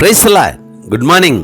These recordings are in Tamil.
பிரைசலா குட் மார்னிங்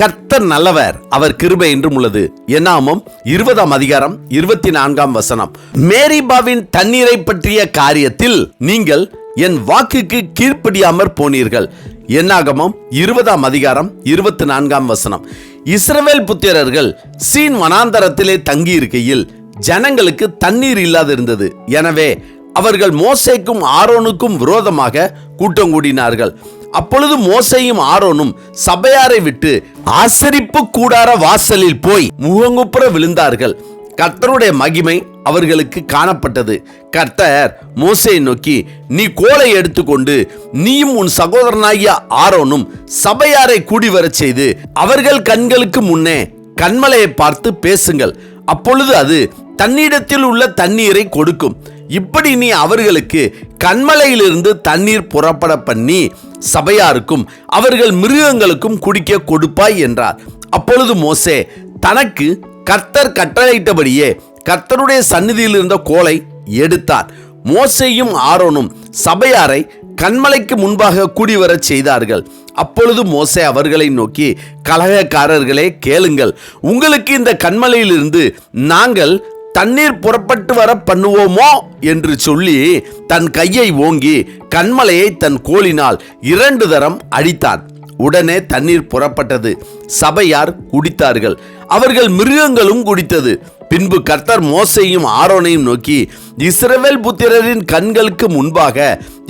கர்த்தர் நல்லவர். அவர் கிருபை என்றும் உள்ளது. என்னாமம் இருபதாம் அதிகாரம் இருபத்தி நான்காம் வசனம். மேரிபாவின் தண்ணீரை பற்றிய காரியத்தில் நீங்கள் என் வாக்குக்கு கீழ்ப்படியாமற் போனீர்கள். என்னாகமம் இருபதாம் அதிகாரம் இருபத்தி நான்காம் வசனம். இஸ்ரவேல் புத்திரர்கள் சீன் வனாந்தரத்திலே தங்கியிருக்கையில் ஜனங்களுக்கு தண்ணீர் இல்லாதிருந்தது. எனவே அவர்கள் மோசேக்கும் ஆரோனுக்கும் விரோதமாக கூட்டம் கூடினார்கள். அப்பொழுது மோசையும் ஆரோனும் சபையாரை விட்டு ஆசரிப்பு கூடார வாசலில் போய் முகங்குப்புற விழுந்தார்கள். கர்த்தருடைய மகிமை அவர்களுக்கு காணப்பட்டது. கர்த்தர் மோசையை நோக்கி நீ கோலை எடுத்துக்கொண்டு நீயும் உன் சகோதரனாகிய ஆரோனும் சபையாரை கூடி வரச் செய்து அவர்கள் கண்களுக்கு முன்னே கண்மலையை பார்த்து பேசுங்கள். அப்பொழுது அது தன்னிடத்தில் உள்ள தண்ணீரை கொடுக்கும். இப்படி நீ அவர்களுக்கு கண்மலையிலிருந்து தண்ணீர் புறப்பட பண்ணி சபையாருக்கும் அவர்கள் மிருகங்களுக்கும் குடிக்க கொடுப்பாய் என்றார். அப்பொழுது மோசே தனக்கு கர்த்தர் கட்டளையிட்டபடியே கர்த்தருடைய சந்நிதியில் இருந்த கோலை எடுத்தார். மோசையும் ஆரோனும் சபையாரை கண்மலைக்கு முன்பாக கூடிவரச் செய்தார்கள். அப்பொழுது மோசே அவர்களை நோக்கி கலகக்காரர்களே கேளுங்கள். உங்களுக்கு இந்த கண்மலையிலிருந்து நாங்கள் தண்ணீர் புறப்பட்டு வர பண்ணுவோமோ என்று சொல்லி தன் கையை ஓங்கி கண்மலையை தன் கோலினால் இரண்டு தரம் அடித்தான். உடனே தண்ணீர் புறப்பட்டது. சபையார் குடித்தார்கள். அவர்கள் மிருகங்களும் குடித்தது. பின்பு கர்த்தர் மோசையும் ஆரோனையும் நோக்கி இஸ்ரவேல் புத்திரரின் கண்களுக்கு முன்பாக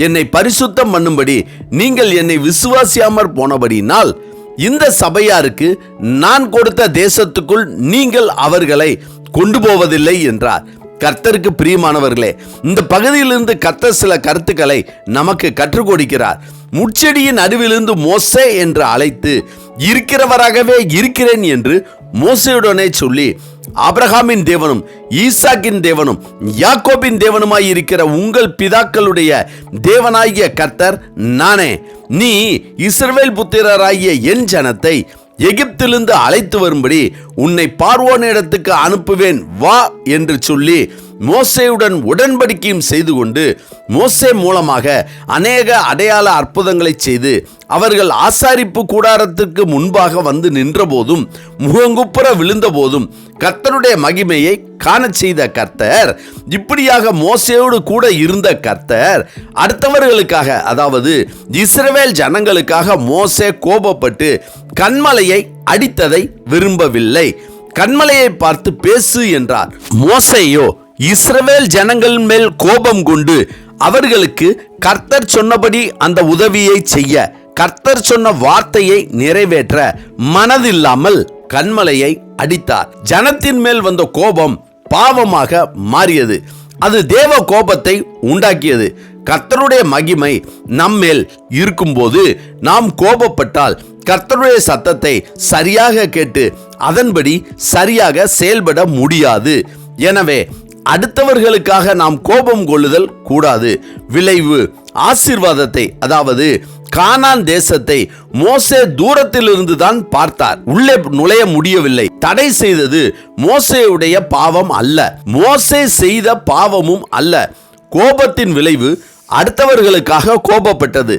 என்னை பரிசுத்தம் பண்ணும்படி நீங்கள் என்னை விசுவாசியாமற் போனபடினால் இந்த சபையாருக்கு நான் கொடுத்த தேசத்துக்குள் நீங்கள் அவர்களை கொண்டு போவதில்லை என்றார். கர்த்தருக்கு பிரியமானவர்களே இந்த பகுதியிலிருந்து கர்த்தர் சில கருத்துக்களை நமக்கு கற்றுக் கொடுக்கிறார். முச்செடியின் நடுவிலிருந்து மோசே என்று அழைத்து இருக்கிறவராகவே இருக்கிறேன் என்று மோசையுடனே சொல்லி அப்ரஹாமின் தேவனும் ஈசாக்கின் தேவனும் யாக்கோபின் தேவனுமாய் இருக்கிற உங்கள் பிதாக்களுடைய தேவனாகிய கர்த்தர் நானே. நீ இஸ்ரவேல் புத்திரராகிய என் ஜனத்தை எகிப்திலிருந்து அழைத்து வரும்படி உன்னை பார்வோனிடத்துக்கு அனுப்புவேன் வா என்று சொல்லி மோசேயுடன் உடன்படிக்கையும் செய்து கொண்டு மோசே மூலமாக அநேக அடையாள அற்புதங்களை செய்து அவர்கள் ஆசாரிப்பு கூடாரத்திற்கு முன்பாக வந்து நின்றபோதும் முகங்குப்புற விழுந்தபோதும் கர்த்தருடைய மகிமையை காண செய்த கர்த்தர் இப்படியாக மோசையோடு கூட இருந்த கர்த்தர் அடுத்தவர்களுக்காக அதாவது இஸ்ரவேல் ஜனங்களுக்காக மோசே கோபப்பட்டு கண்மலையை அடித்ததை விரும்பவில்லை. கண்மலையை பார்த்து பேசு என்றார். மோசையோ இஸ்ரவேல் ஜனங்கள் மேல் கோபம் கொண்டு அவர்களுக்கு கர்த்தர் சொன்னபடி அந்த உதவியை செய்ய கர்த்தர் சொன்ன வார்த்தையை நிறைவேற்ற மனதில்லாமல் கண்மலையை அடித்தார். ஜனத்தின் மேல் வந்த கோபம் பாவமாக மாறியது. அது தேவ கோபத்தை உண்டாக்கியது. கர்த்தருடைய மகிமை நம்மேல் இருக்கும்போது நாம் கோபப்பட்டால் கர்த்தருடைய சத்தத்தை சரியாக கேட்டு அதன்படி சரியாக செயல்பட முடியாது. எனவே அடுத்தவர்களுக்காக நாம் கோபம் கொள்ளுதல் கூடாது. விளைவு ஆசீர்வாதத்தை அதாவது கானான் தேசத்தை மோசே தூரத்திலிருந்து தான் பார்த்தார். உள்ளே நுழைய முடியவில்லை. தடை செய்தது மோசேயுடைய பாவம் அல்ல. மோசே செய்த பாவமும் அல்ல. கோபத்தின் விளைவு அடுத்தவர்களுக்காக கோபப்பட்டது.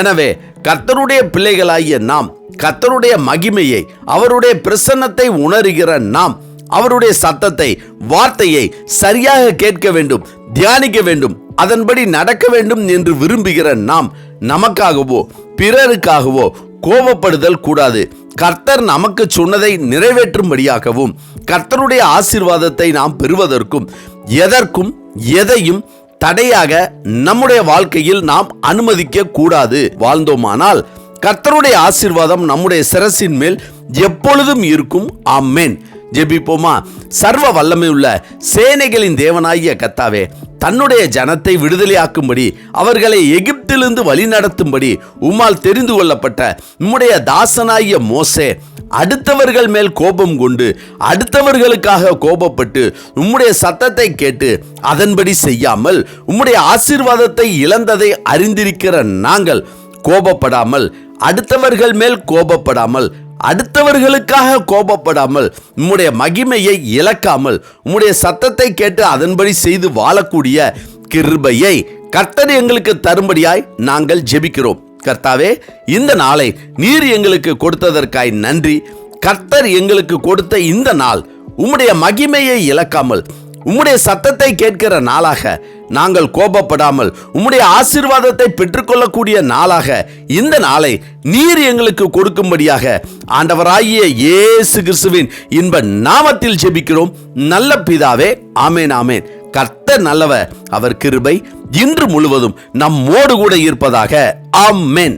எனவே கர்த்தருடைய பிள்ளைகளாகிய நாம் கர்த்தருடைய மகிமையை அவருடைய பிரசன்னத்தை உணர்கிற நாம் அவருடைய சத்தத்தை வார்த்தையை சரியாக கேட்க வேண்டும் தியானிக்க வேண்டும் அதன்படி நடக்க வேண்டும் என்று விரும்புகிற நாம் நமக்காகவோ பிறருக்காகவோ கோபப்படுதல் கூடாது. கர்த்தர் நமக்கு சொன்னதை நிறைவேற்றும்படியாகவும் கர்த்தருடைய ஆசீர்வாதத்தை நாம் பெறுவதற்கும் எதற்கும் எதையும் தடையாக நம்முடைய வாழ்க்கையில் நாம் அனுமதிக்க கூடாது. வாழ்ந்தோமானால் கர்த்தருடைய ஆசீர்வாதம் நம்முடைய சிரசின் மேல் எப்பொழுதும் இருக்கும். ஆமேன். ஜெபிப்போமா? சர்வ வல்லமை உள்ள சேனைகளின் தேவனாகிய கத்தாவே தன்னுடைய ஜனத்தை விடுதலையாக்கும்படி அவர்களை எகிப்திலிருந்து வழிநடத்தும்படி உம்மால் தெரிந்து கொள்ளப்பட்ட உம்முடைய தாசனாகிய மோசே அடுத்தவர்கள் மேல் கோபம் கொண்டு அடுத்தவர்களுக்காக கோபப்பட்டு உம்முடைய சத்தத்தை கேட்டு அதன்படி செய்யாமல் உம்முடைய ஆசீர்வாதத்தை இழந்ததை அறிந்திருக்கிற நாங்கள் கோபப்படாமல் அடுத்தவர்கள் மேல் கோபப்படாமல் அடுத்தவர்களுக்காக கோபப்படாமல் உம்முடைய மகிமையை இழக்காமல் உம்முடைய சத்தத்தை கேட்டு அதன்படி செய்து வாழக்கூடிய கிருபையை கர்த்தர் எங்களுக்கு தரும்படியாய் நாங்கள் ஜெபிக்கிறோம். கர்த்தாவே இந்த நாளை நீர் எங்களுக்கு கொடுத்ததற்காய் நன்றி. கர்த்தர் எங்களுக்கு கொடுத்த இந்த நாள் உம்முடைய மகிமையை இழக்காமல் உம்முடைய சத்தத்தை கேட்கிற நாளாக நாங்கள் கோபப்படாமல் உம்முடைய ஆசீர்வாதத்தை பெற்றுக்கொள்ளக்கூடிய நாளாக இந்த நாளை நீர் எங்களுக்கு கொடுக்கும்படியாக ஆண்டவராகிய இயேசு கிறிஸ்துவின் இன்ப நாமத்தில் ஜெபிக்கிறோம். நல்ல பிதாவே ஆமேன் ஆமேன். கர்த்த நல்லவர் அவர் கிருபை இன்று முழுவதும் நம்மோடு கூட இருப்பதாக ஆமேன்.